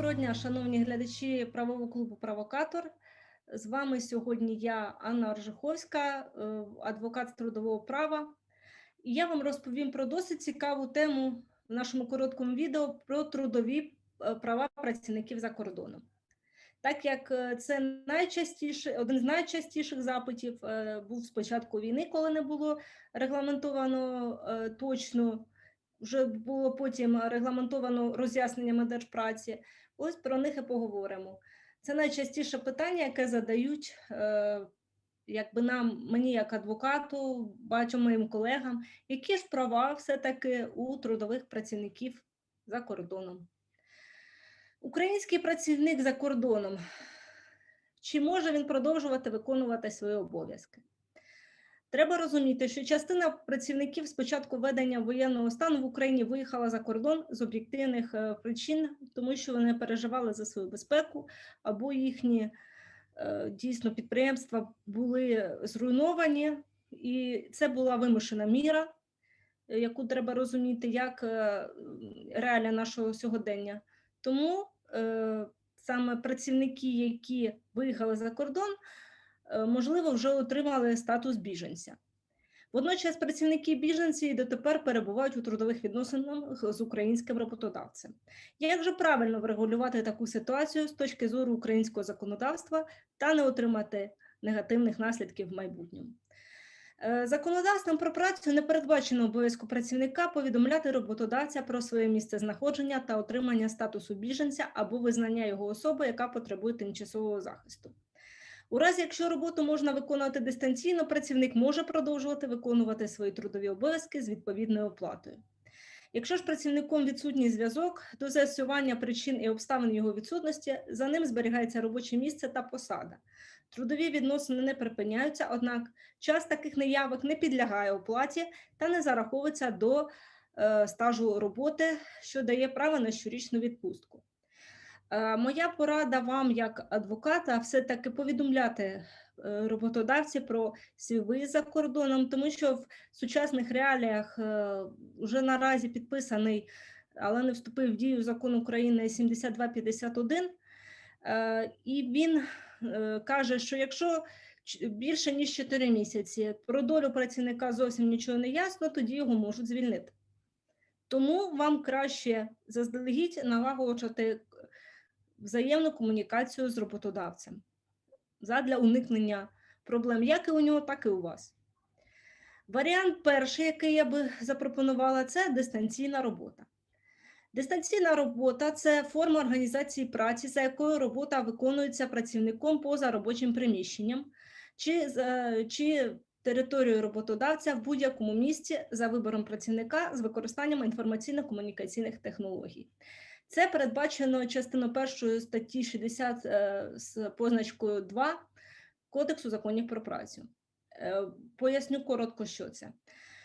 Доброго дня, шановні глядачі правового клубу Провокатор. З вами сьогодні я, Анна Оржиховська, е, адвокат з трудового права. І я вам розповім про досить цікаву тему в нашому короткому відео про трудові е, права працівників за кордоном. Так як е, це найчастіше, один з найчастіших запитів був спочатку війни, коли не було регламентовано точно вже було потім регламентовано роз'ясненнями держпраці. Ось про них і поговоримо. Це найчастіше питання, яке задають е, якби нам, мені як адвокату, багатьом моїм колегам, які ж права все-таки у трудових працівників за кордоном. Український працівник за кордоном. Чи може він продовжувати виконувати свої обов'язки? Треба розуміти, що частина працівників з початку введення воєнного стану в Україні виїхала за кордон з об'єктивних е, причин, тому що вони переживали за свою безпеку, або їхні е, дійсно підприємства були зруйновані, і це була вимушена міра, е, яку треба розуміти як реалія нашого сьогодення. Тому саме працівники, які виїхали за кордон. Е, можливо, вже отримали статус біженця. Водночас працівники біженці і дотепер перебувають у трудових відносинах з українським роботодавцем. Як же правильно врегулювати таку ситуацію з точки зору українського законодавства та не отримати негативних наслідків в майбутньому? Е, законодавством про працю не передбачено обов'язку працівника повідомляти роботодавця про своє місце знаходження та отримання статусу біженця або визнання його особи, яка потребує тимчасового захисту. У разі, якщо роботу можна виконувати дистанційно, працівник може продовжувати виконувати свої трудові обов'язки з відповідною оплатою. Якщо ж працівником відсутній зв'язок, до з'ясування причин і обставин його відсутності за ним зберігається робоче місце та посада. Трудові відносини не припиняються, однак час таких неявок не підлягає оплаті та не зараховується до е, стажу роботи, що дає право на щорічну відпустку. Е, моя порада вам, як адвоката, все-таки повідомляти е, роботодавці про свій виїзд за кордоном, тому що в сучасних реаліях вже е, наразі підписаний, але не вступив в дію закон України 7251, і він каже, що якщо більше ніж 4 місяці про долю працівника зовсім нічого не ясно, тоді його можуть звільнити. Тому вам краще заздалегідь налагоджувати взаємну комунікацію з роботодавцем задля уникнення проблем, як і у нього, так і у вас. Варіант перший, який я би запропонувала, це дистанційна робота. Дистанційна робота це форма організації праці, за якою робота виконується працівником поза робочим приміщенням чи чи територією роботодавця в будь-якому місці за вибором працівника з використанням інформаційно-комунікаційних технологій. Це передбачено частиною першої статті 60 е, з позначкою 2 Кодексу законів про працю. Е, поясню коротко, що це.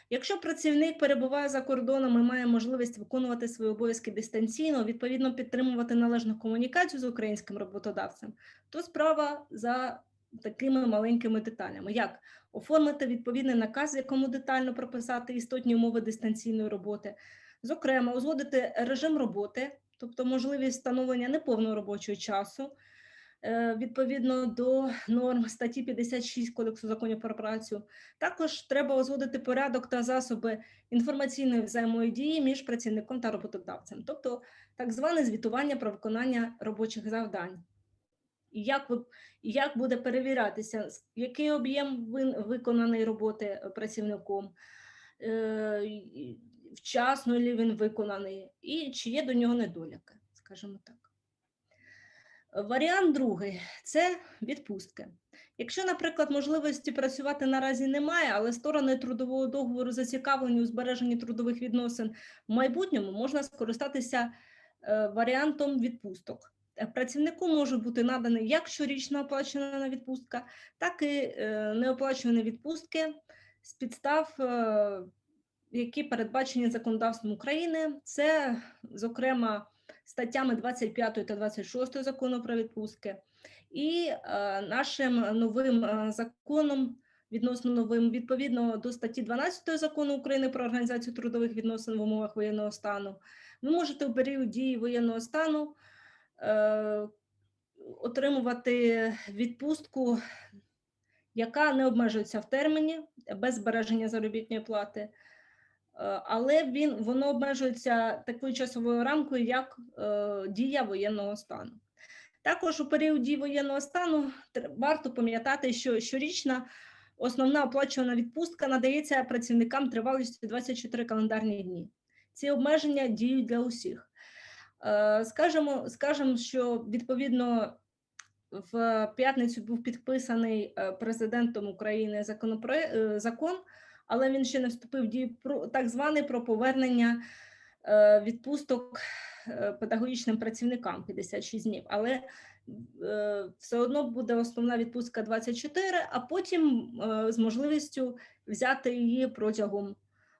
Якщо працівник перебуває за кордоном і має можливість виконувати свої обов'язки дистанційно, відповідно підтримувати належну комунікацію з українським роботодавцем, то справа за такими маленькими деталями, як оформити відповідний наказ, якому детально прописати істотні умови дистанційної роботи, зокрема, узгодити режим роботи тобто можливість встановлення неповного робочого часу. Е, відповідно до норм статті 56 Кодексу законів про працю, також треба узгодити порядок та засоби інформаційної взаємодії між працівником та роботодавцем, тобто так зване звітування про виконання робочих завдань. Як як буде перевірятися, який об'єм виконаної роботи працівником, е, вчасно ли він виконаний, і чи є до нього недоліки, скажімо так. Варіант другий це відпустки. Якщо, наприклад, можливості працювати наразі немає, але сторони трудового договору зацікавлені у збереженні трудових відносин в майбутньому, можна скористатися е, варіантом відпусток. Е, працівнику може бути наданий як щорічна оплачена відпустка, так і е, неоплачувані відпустки з підстав які передбачені законодавством України, це, зокрема, статтями 25 та 26 закону про відпустки, і е, нашим новим е, законом. Відносно новим, відповідно до статті 12 закону України про організацію трудових відносин в умовах воєнного стану, ви можете у період дії воєнного стану е, отримувати відпустку, яка не обмежується в терміні без збереження заробітної плати, але він воно обмежується такою часовою рамкою, як е, дія воєнного стану. Також у період дії воєнного стану варто пам'ятати, що щорічна основна оплачувана відпустка надається працівникам тривалістю 24 календарні дні. Ці обмеження діють для усіх. Е, Скажемо, скажемо, що відповідно в п'ятницю був підписаний е, президентом України законопроект, закон, але він ще не вступив в дію про так званий про повернення е, відпусток е, педагогічним працівникам 56 днів. Але е, все одно буде основна відпустка 24, а потім з можливістю взяти її протягом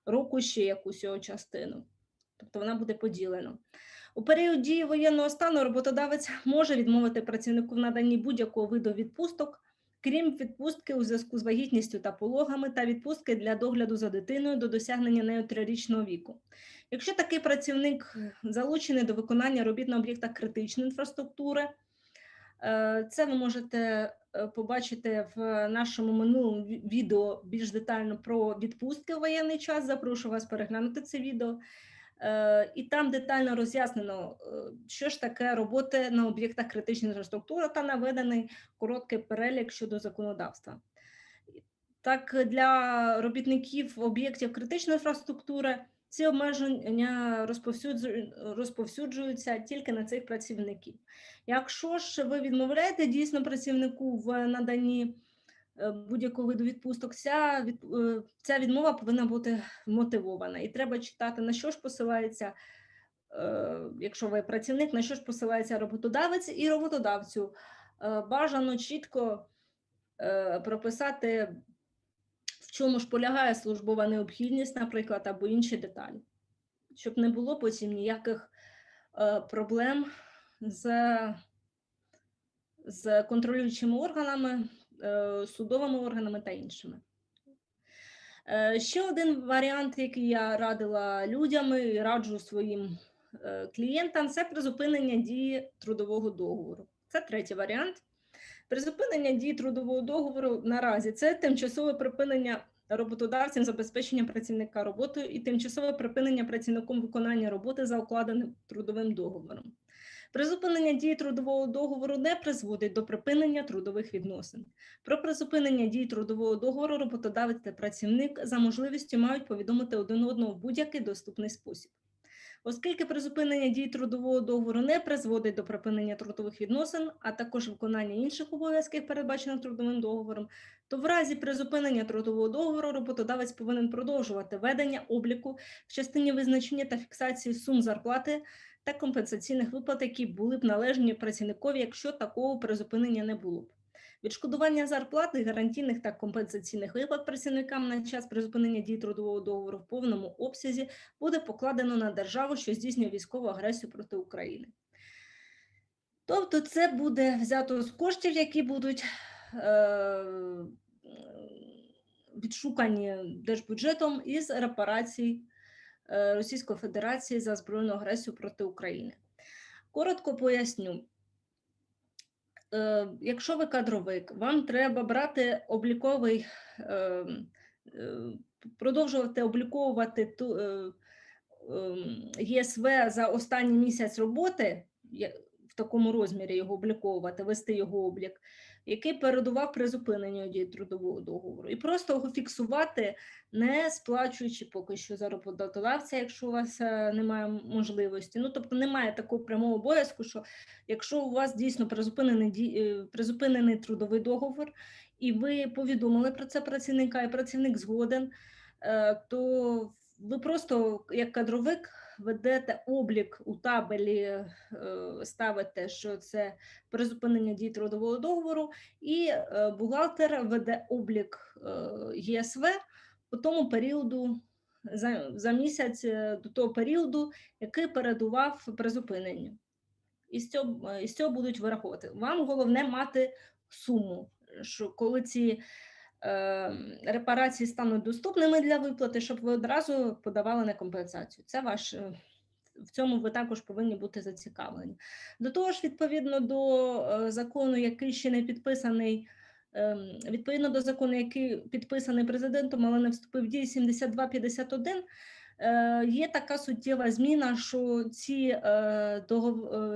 року ще якусь його частину. Тобто вона буде поділена. У період дії воєнного стану роботодавець може відмовити працівнику в наданні будь-якого виду відпусток, крім відпустки у зв'язку з вагітністю та пологами та відпустки для догляду за дитиною до досягнення нею трирічного віку. Якщо такий працівник залучений до виконання робіт на об'єктах критичної інфраструктури, е, це ви можете е, побачити в нашому минулому відео більш детально про відпустки в воєнний час. Запрошую вас переглянути це відео. Е, І там детально роз'яснено, е, що ж таке роботи на об'єктах критичної інфраструктури та наведений короткий перелік щодо законодавства. Так, для робітників об'єктів критичної інфраструктури ці обмеження розповсюджу- розповсюджуються тільки на цих працівників. Якщо ж ви відмовляєте дійсно працівнику в наданні будь-якого виду відпусток, ця, від, е, ця відмова повинна бути мотивована. І треба читати, на що ж посилається, е, якщо ви працівник, на що ж посилається роботодавець і роботодавцю. Е, Бажано чітко е, прописати, в чому ж полягає службова необхідність, наприклад, або інші деталі, щоб не було потім ніяких е, проблем з, з контролюючими органами, е, судовими органами та іншими. Е, Ще один варіант, який я радила людям і раджу своїм е, клієнтам, це призупинення дії трудового договору. Це третій варіант. Призупинення дії трудового договору наразі це тимчасове припинення роботодавцем забезпечення працівника роботою і тимчасове припинення працівником виконання роботи за укладеним трудовим договором. Призупинення дії трудового договору не призводить до припинення трудових відносин. Про призупинення дії трудового договору роботодавець та працівник за можливістю мають повідомити один одного в будь-який доступний спосіб. Оскільки призупинення дії трудового договору не призводить до припинення трудових відносин, а також виконання інших обов'язків, передбачених трудовим договором, то в разі призупинення трудового договору роботодавець повинен продовжувати ведення обліку в частині визначення та фіксації сум зарплати та компенсаційних виплат, які були б належні працівникові, якщо такого призупинення не було б. Відшкодування зарплати, гарантійних та компенсаційних виплат працівникам на час призупинення дії трудового договору в повному обсязі буде покладено на державу, що здійснює військову агресію проти України. Тобто, це буде взято з коштів, які будуть е, відшукані держбюджетом із репарацій Російської Федерації за збройну агресію проти України. Коротко поясню. Е, Якщо ви кадровик, вам треба брати обліковий, е, е, продовжувати обліковувати ту, е, ЄСВ за останній місяць роботи, в такому розмірі його обліковувати, вести його облік, який передував призупиненню дії трудового договору. І просто його фіксувати, не сплачуючи поки що за роботодавця, якщо у вас е, немає можливості. Ну, тобто немає такого прямого обов'язку, що якщо у вас дійсно призупинений, е, призупинений трудовий договор, і ви повідомили про це працівника, і працівник згоден, е, то ви просто як кадровик ведете облік у табелі, е, ставите, що це призупинення дій трудового договору, і е, бухгалтер веде облік е, ЄСВ по тому періоду. За, за місяць до того періоду, який передував призупиненню. І з цього, і з цього будуть вираховувати. Вам головне мати суму, що коли ці репарації стануть доступними для виплати, щоб ви одразу подавали на компенсацію. Це ваш е, в цьому ви також повинні бути зацікавлені. До того ж, відповідно до е, закону, який ще не підписаний, ем, відповідно до закону, який підписаний президентом, але не вступив в дію 7251, е, є така суттєва зміна, що ці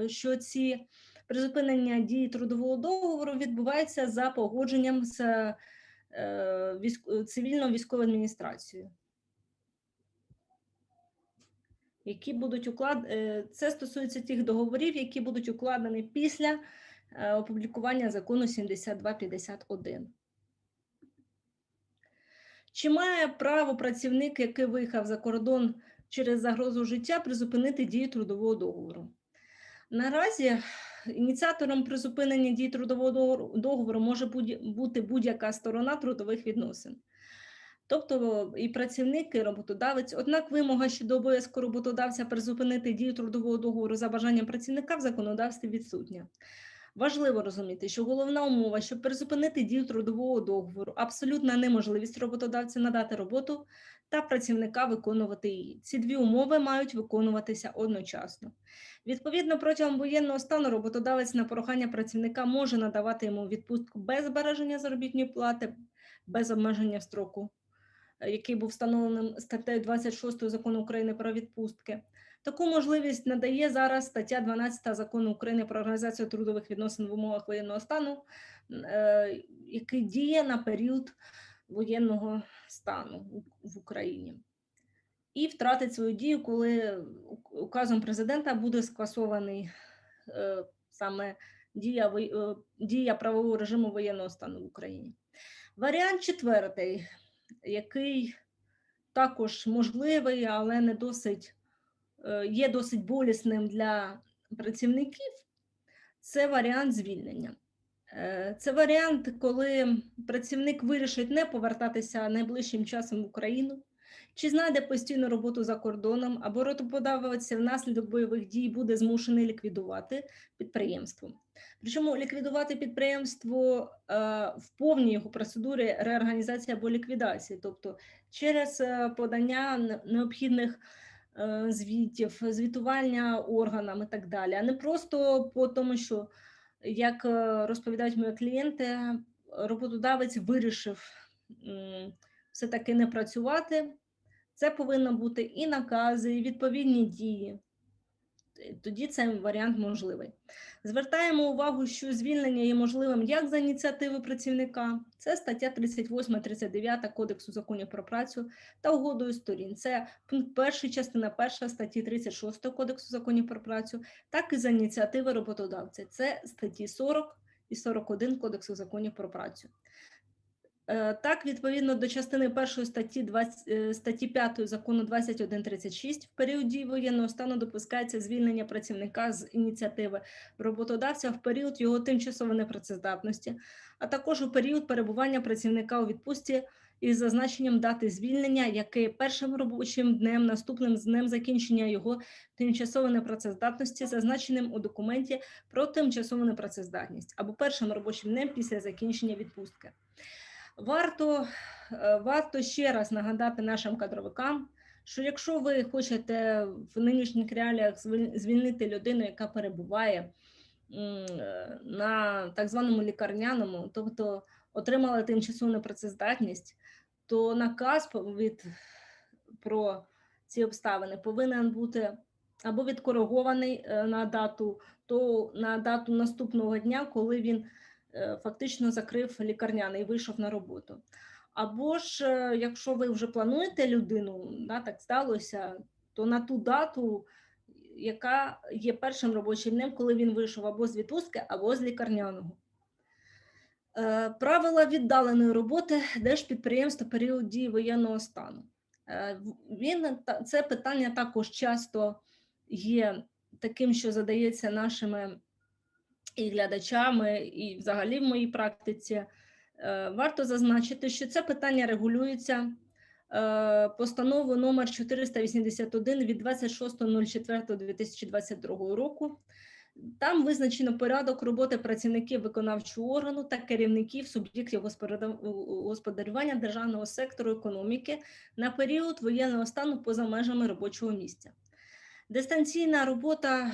що ці призупинення дії трудового договору відбувається за погодженням з е, військ- цивільно-військовою адміністрацією. Які будуть уклад... е, Це стосується тих договорів, які будуть укладені після е, опублікування закону 7251. Чи має право працівник, який виїхав за кордон через загрозу життя, призупинити дію трудового договору? Наразі ініціатором призупинення дії трудового договору може бути будь-яка сторона трудових відносин. Тобто і працівник, і роботодавець. Однак вимога щодо обов'язку роботодавця призупинити дію трудового договору за бажанням працівника в законодавстві відсутня. Важливо розуміти, що головна умова, щоб призупинити дію трудового договору, абсолютна неможливість роботодавця надати роботу та працівника виконувати її. Ці дві умови мають виконуватися одночасно. Відповідно, протягом воєнного стану роботодавець на прохання працівника може надавати йому відпустку без збереження заробітної плати, без обмеження строку, е, який був встановленим статтею 26 закону України про відпустки. Таку можливість надає зараз стаття 12 закону України про організацію трудових відносин в умовах воєнного стану, е, який діє на період воєнного стану в Україні. І втратить свою дію, коли указом президента буде скасований е, саме дія, е, дія правового режиму воєнного стану в Україні. Варіант четвертий, який також можливий, але не досить є досить болісним для працівників, це варіант звільнення. Е, Це варіант, коли працівник вирішить не повертатися найближчим часом в Україну, чи знайде постійну роботу за кордоном, або роботодавець внаслідок бойових дій буде змушений ліквідувати підприємство. Причому ліквідувати підприємство е, в повній його процедурі реорганізації або ліквідації, тобто через е, подання необхідних е, звітів, звітування органам і так далі, а не просто по тому, що, як е, розповідають мої клієнти, роботодавець вирішив все-таки не працювати. Це повинно бути і накази, і відповідні дії. Тоді цей варіант можливий. Звертаємо увагу, що звільнення є можливим як за ініціативи працівника, це стаття 38-39 Кодексу законів про працю та угодою сторін. Це пункт 1, частина 1 статті 36 Кодексу законів про працю, так і за ініціативи роботодавця. Це статті 40 і 41 Кодексу законів про працю. Е, Так, відповідно до частини 1 статті 20, е, статті 5 закону 2136 в період дії воєнного стану допускається звільнення працівника з ініціативи роботодавця в період його тимчасової непрацездатності, а також у період перебування працівника у відпустці із зазначенням дати звільнення, яке першим робочим днем, наступним з днем закінчення його тимчасової непрацездатності, зазначеним у документі про тимчасову непрацездатність, або першим робочим днем після закінчення відпустки. Варто, е, варто ще раз нагадати нашим кадровикам, що якщо ви хочете в нинішніх реаліях звіль- звільнити людину, яка перебуває е, на так званому лікарняному, тобто отримала тимчасову непрацездатність, то наказ від про ці обставини повинен бути або відкоригований е, на дату, то на дату наступного дня, коли він фактично закрив лікарняний і вийшов на роботу. Або ж, е, якщо ви вже плануєте людину, да, так сталося, то на ту дату, яка є першим робочим днем, коли він вийшов або з відпустки, або з лікарняного. Е, Правила віддаленої роботи держпідприємства період дії воєнного стану. Е, Він це питання також часто є таким, що задається нашими і глядачами, і взагалі в моїй практиці. Е, Варто зазначити, що це питання регулюється е, постановою номер 481 від 26.04.2022 року. Там визначено порядок роботи працівників виконавчого органу та керівників суб'єктів господарювання державного сектору економіки на період воєнного стану поза межами робочого місця. Дистанційна робота,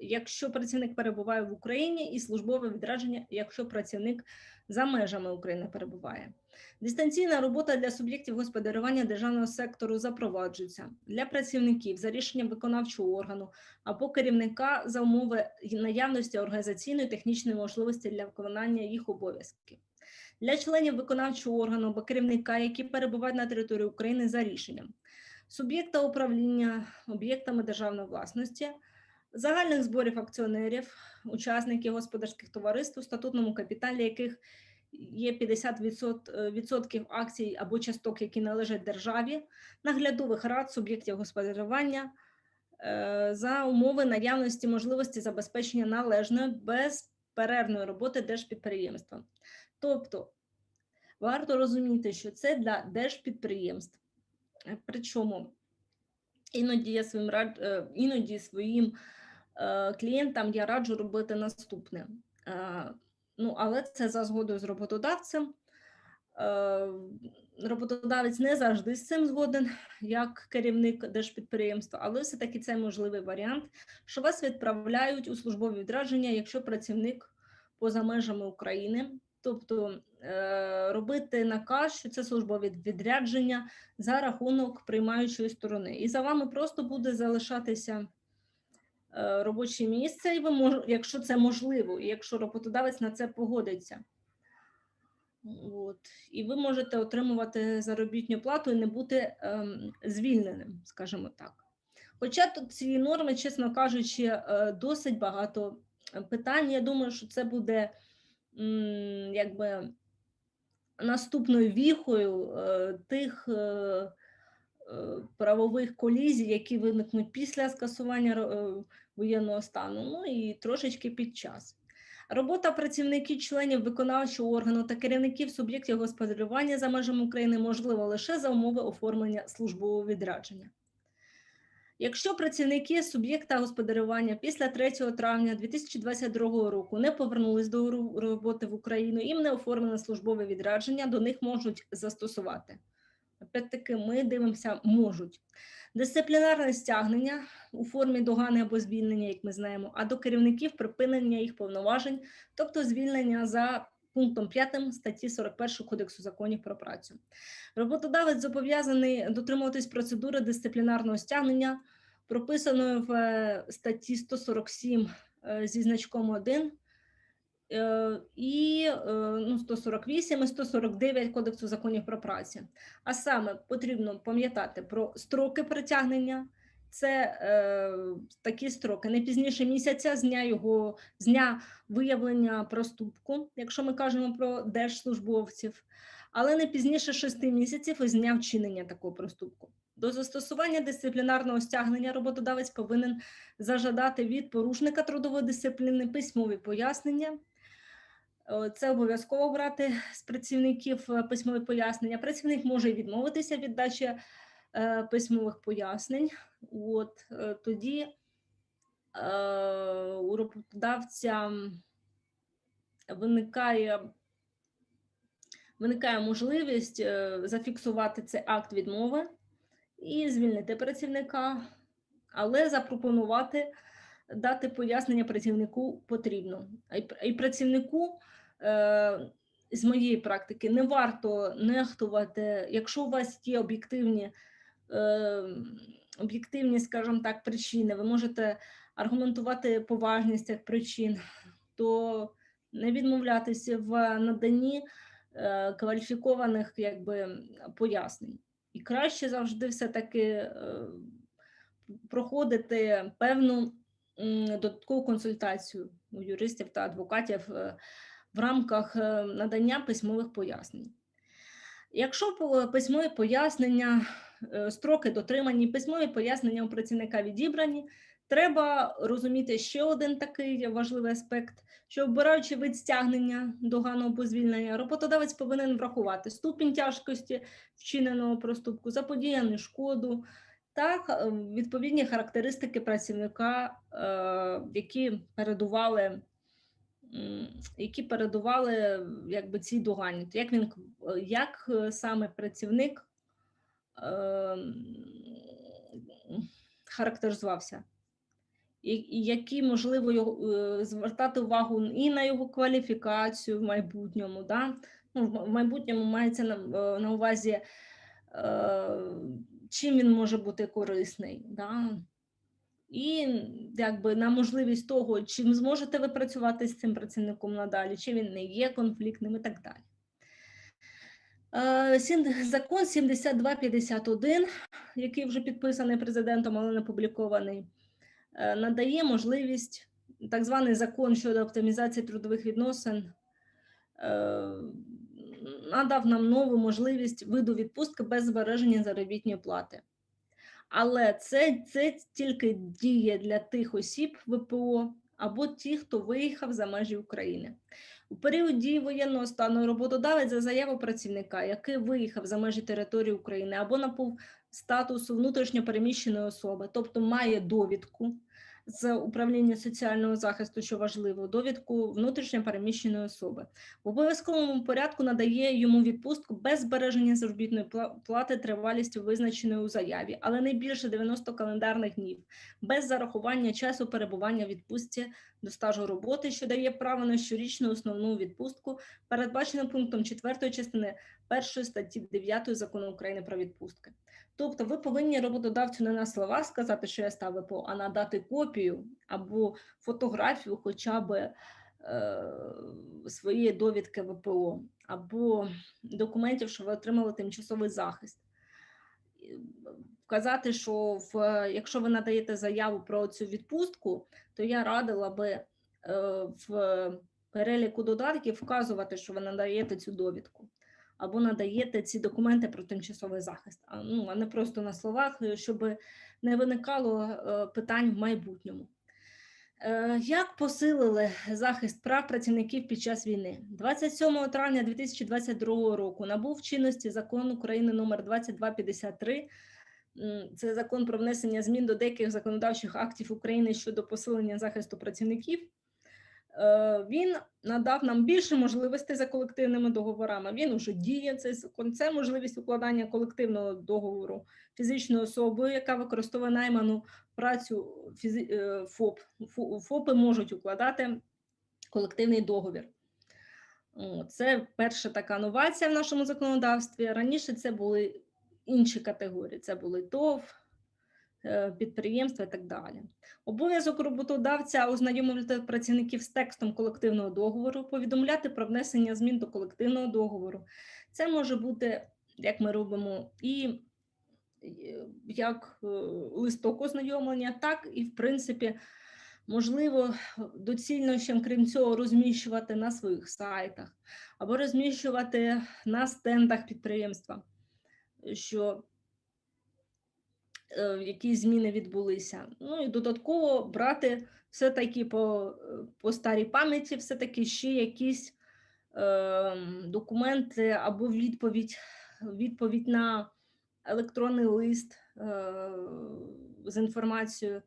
якщо працівник перебуває в Україні, і службове відрядження, якщо працівник за межами України перебуває. Дистанційна робота для суб'єктів господарювання державного сектору запроваджується для працівників за рішенням виконавчого органу або керівника за умови наявності організаційної технічної можливості для виконання їх обов'язків. Для членів виконавчого органу або керівника, які перебувають на території України за рішенням суб'єкта управління об'єктами державної власності, загальних зборів акціонерів, учасників господарських товариств, у статутному капіталі яких є 50% відсотків акцій або часток, які належать державі, наглядових рад суб'єктів господарювання е, за умови наявності можливості забезпечення належної безперервної роботи держпідприємства. Тобто варто розуміти, що це для держпідприємств. Е, Причому іноді я своїм рад... е, іноді своїм е, клієнтам я раджу робити наступне. Е, Ну, але це за згодою з роботодавцем. Е, Роботодавець не завжди з цим згоден, як керівник держпідприємства, але все-таки це можливий варіант, що вас відправляють у службові відрядження, якщо працівник поза межами України. Тобто е, робити наказ, що це службове відрядження за рахунок приймаючої сторони. І за вами просто буде залишатися е, робоче місце, і якщо це можливо, і якщо роботодавець на це погодиться. От. І ви можете отримувати заробітну плату і не бути ем, звільненим, скажімо так. Хоча тут ці норми, чесно кажучи, е, досить багато питань. Я думаю, що це буде якби наступною віхою е, тих е, е, правових колізій, які виникнуть після скасування е, воєнного стану, ну і трошечки під час. Робота працівників членів виконавчого органу та керівників суб'єктів господарювання за межами України можлива лише за умови оформлення службового відрядження. Якщо працівники суб'єкта господарювання після 3 травня 2022 року не повернулись до роботи в Україну, їм не оформлено службове відрядження, до них можуть застосувати. Опять-таки, ми дивимося, можуть. Дисциплінарне стягнення у формі догани або звільнення, як ми знаємо, а до керівників припинення їх повноважень, тобто звільнення за пунктом 5 статті 41 Кодексу законів про працю. Роботодавець зобов'язаний дотримуватись процедури дисциплінарного стягнення, прописаної в е, статті 147 е, зі значком 1 е, і е, ну, 148 і 149 Кодексу законів про працю. А саме потрібно пам'ятати про строки притягнення. Це е, такі строки не пізніше місяця з дня його з дня виявлення проступку, якщо ми кажемо про держслужбовців, але не пізніше шести місяців із дня вчинення такого проступку. До застосування дисциплінарного стягнення роботодавець повинен зажадати від порушника трудової дисципліни письмові пояснення. Е, Це обов'язково брати з працівників е, письмові пояснення. Працівник може відмовитися від дачі е, письмових пояснень. От тоді у роботодавця виникає, виникає можливість зафіксувати цей акт відмови і звільнити працівника, але запропонувати дати пояснення працівнику потрібно. І працівнику е, з моєї практики не варто нехтувати, якщо у вас є об'єктивні, е, об'єктивні, скажімо так, причини, ви можете аргументувати поважність цих причин, то не відмовлятися в наданні е, кваліфікованих якби, пояснень. І краще завжди все-таки проходити певну додаткову консультацію у юристів та адвокатів е, в рамках е, надання письмових пояснень. Якщо письмові пояснення, е, строки дотримані, письмові пояснення у працівника відібрані, треба розуміти ще один такий важливий аспект, що обираючи вид стягнення догану або звільнення, роботодавець повинен врахувати ступінь тяжкості вчиненого проступку, заподіяну шкоду та ха- відповідні характеристики працівника, е, які передували. Які передували якби цій догані, як він як е, саме працівник характеризувався, і, які можливо його, е, звертати увагу і на його кваліфікацію в майбутньому. Да? Ну, в майбутньому мається на, е, на увазі, е, чим він може бути корисний. Да? І якби на можливість того, чим зможете ви працювати з цим працівником надалі, чи він не є конфліктним і так далі. Е, закон 7251, який вже підписаний президентом, але не публікований, е, надає можливість так званий закон щодо оптимізації трудових відносин. Надав нам нову можливість виду відпустки без збереження заробітної плати. Але це це тільки діє для тих осіб ВПО або ті, хто виїхав за межі України. У період дії воєнного стану роботодавець за заяву працівника, який виїхав за межі території України або набув статусу внутрішньопереміщеної особи, тобто має довідку з управління соціального захисту, що важливо, довідку внутрішньо переміщеної особи. В обов'язковому порядку надає йому відпустку без збереження заробітної плати тривалістю визначеної у заяві, але не більше 90 календарних днів, без зарахування часу перебування в відпустці до стажу роботи, що дає право на щорічну основну відпустку, передбаченим пунктом 4 частини 1 статті 9 закону України про відпустки. Тобто, ви повинні роботодавцю не на слова сказати, що я став ВПО, а надати копію або фотографію, хоча б е, своєї довідки ВПО, або документів, що ви отримали тимчасовий захист. Вказати, що в, якщо ви надаєте заяву про цю відпустку, то я радила би е, в переліку додатків вказувати, що ви надаєте цю довідку або надаєте ці документи про тимчасовий захист, а ну а не просто на словах, е, щоб не виникало е, питань в майбутньому. Е, як посилили захист прав працівників під час війни? 27 травня 2022 року набув чинності закон України номер 2253 це закон про внесення змін до деяких законодавчих актів України щодо посилення захисту працівників. Е, він надав нам більше можливостей за колективними договорами. Він уже діє цей закон. Це можливість укладання колективного договору фізичною особою, яка використовує найману працю. Е, ФОП. ФОПи можуть укладати колективний договір. Це перша така новація в нашому законодавстві. Раніше це були інші категорії: це були ТОВ, підприємства і так далі. Обов'язок роботодавця ознайомлювати працівників з текстом колективного договору, повідомляти про внесення змін до колективного договору. Це може бути, як ми робимо, і як е, листок ознайомлення, так і, в принципі, можливо, доцільно ще, крім цього, розміщувати на своїх сайтах або розміщувати на стендах підприємства. що Е, які зміни відбулися. Ну і додатково брати все-таки по по старій пам'яті, все-таки ще якісь е, документи або відповідь, відповідь на електронний лист е, з інформацією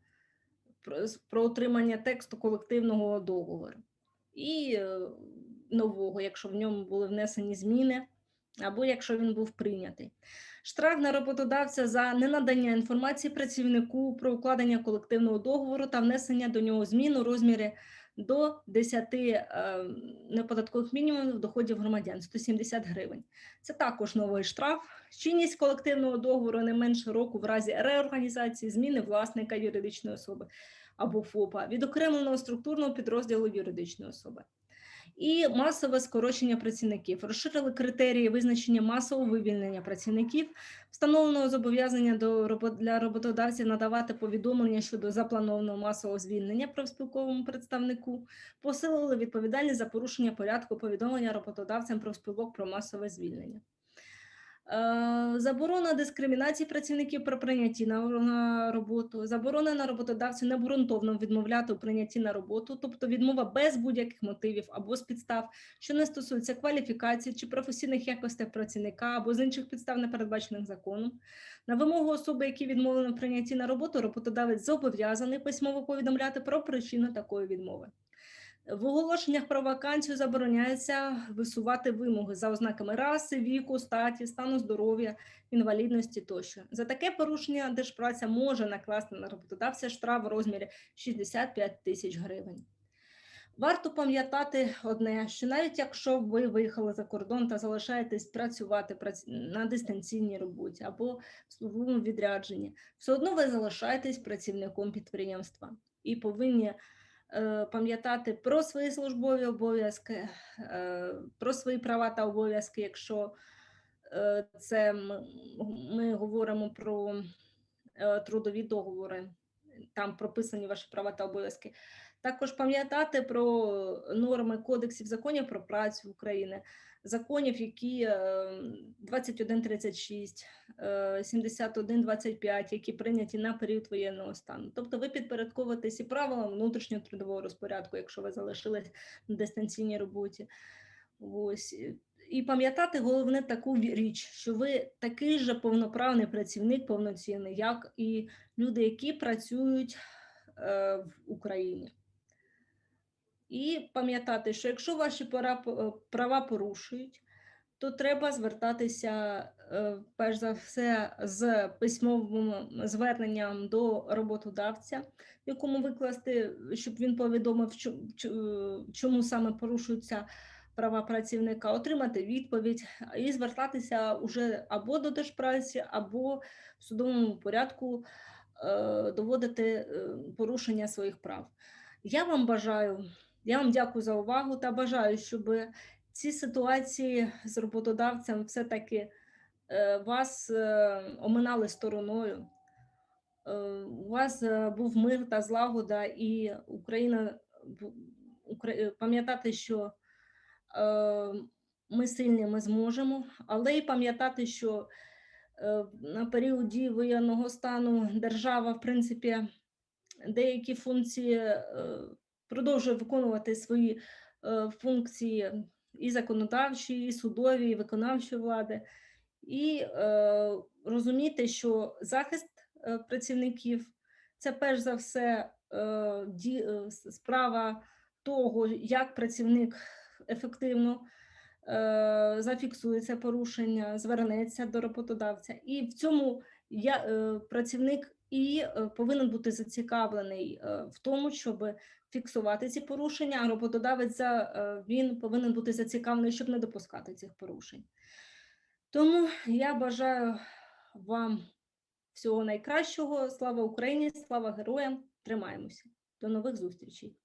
про, про отримання тексту колективного договору. І е, нового, якщо в ньому були внесені зміни, або якщо він був прийнятий штраф на роботодавця за ненадання інформації працівнику про укладення колективного договору та внесення до нього змін у розмірі до 10 е, неподаткових мінімумів доходів громадян 170 гривень. Це також новий штраф. Чинність колективного договору не менше року в разі реорганізації, зміни власника юридичної особи або ФОПа, відокремленого структурного підрозділу юридичної особи і масове скорочення працівників. Розширили критерії визначення масового вивільнення працівників, встановленого зобов'язання до для роботодавців надавати повідомлення щодо запланованого масового звільнення профспілковому представнику, посилили відповідальність за порушення порядку повідомлення роботодавцям профспілок про масове звільнення. Е, заборона дискримінації працівників при прийнятті на роботу, заборона на роботодавцю необґрунтовно відмовляти у прийнятті на роботу, тобто відмова без будь-яких мотивів або з підстав, що не стосуються кваліфікації чи професійних якостей працівника або з інших підстав, не передбачених законом. На вимогу особи, які відмовлені в прийнятті на роботу, роботодавець зобов'язаний письмово повідомляти про причину такої відмови. В оголошеннях про вакансію забороняється висувати вимоги за ознаками раси, віку, статі, стану здоров'я, інвалідності тощо. За таке порушення держпраця може накласти на роботодавця штраф в розмірі 65 тисяч гривень. Варто пам'ятати одне, що навіть якщо ви виїхали за кордон та залишаєтесь працювати прац- на дистанційній роботі або в службовому відрядженні, все одно ви залишаєтесь працівником підприємства і повинні пам'ятати про свої службові обов'язки, е, про свої права та обов'язки, якщо е, це ми, ми говоримо про е, трудові договори, там прописані ваші права та обов'язки. Також пам'ятати про норми кодексів законів про працю України, законів, які е, 2136, е, 7125, які прийняті на період воєнного стану. Тобто ви підпорядковуєтесь і правилам внутрішнього трудового розпорядку, якщо ви залишились на дистанційній роботі. Ось. І пам'ятати головне таку річ, що ви такий же повноправний працівник, повноцінний, як і люди, які працюють е, в Україні. І пам'ятати, що якщо ваші е, права порушують, то треба звертатися е, перш за все з письмовим зверненням до роботодавця, якому викласти, щоб він повідомив, чо- чому саме порушуються права працівника, отримати відповідь і звертатися уже або до держпраці, або в судовому порядку е, доводити е, порушення своїх прав. Я вам бажаю, я вам дякую за увагу та бажаю, щоб ці ситуації з роботодавцем все-таки е, вас е, оминали стороною. Е, У вас був мир та злагода, і Україна пам'ятати, що ми сильні, ми зможемо, але й пам'ятати, що на період дії воєнного стану держава, в принципі, деякі функції продовжує виконувати свої е, функції і законодавчі, і судові, і виконавчої влади, і е, розуміти, що захист е, працівників це перш за все е, ді- е, справа того, як працівник ефективно е, зафіксує це порушення, звернеться до роботодавця. І в цьому я, е, працівник і е, повинен бути зацікавлений в тому, щоб фіксувати ці порушення, а роботодавець е, він повинен бути зацікавлений, щоб не допускати цих порушень. Тому я бажаю вам всього найкращого. Слава Україні, слава героям! Тримаємося. До нових зустрічей.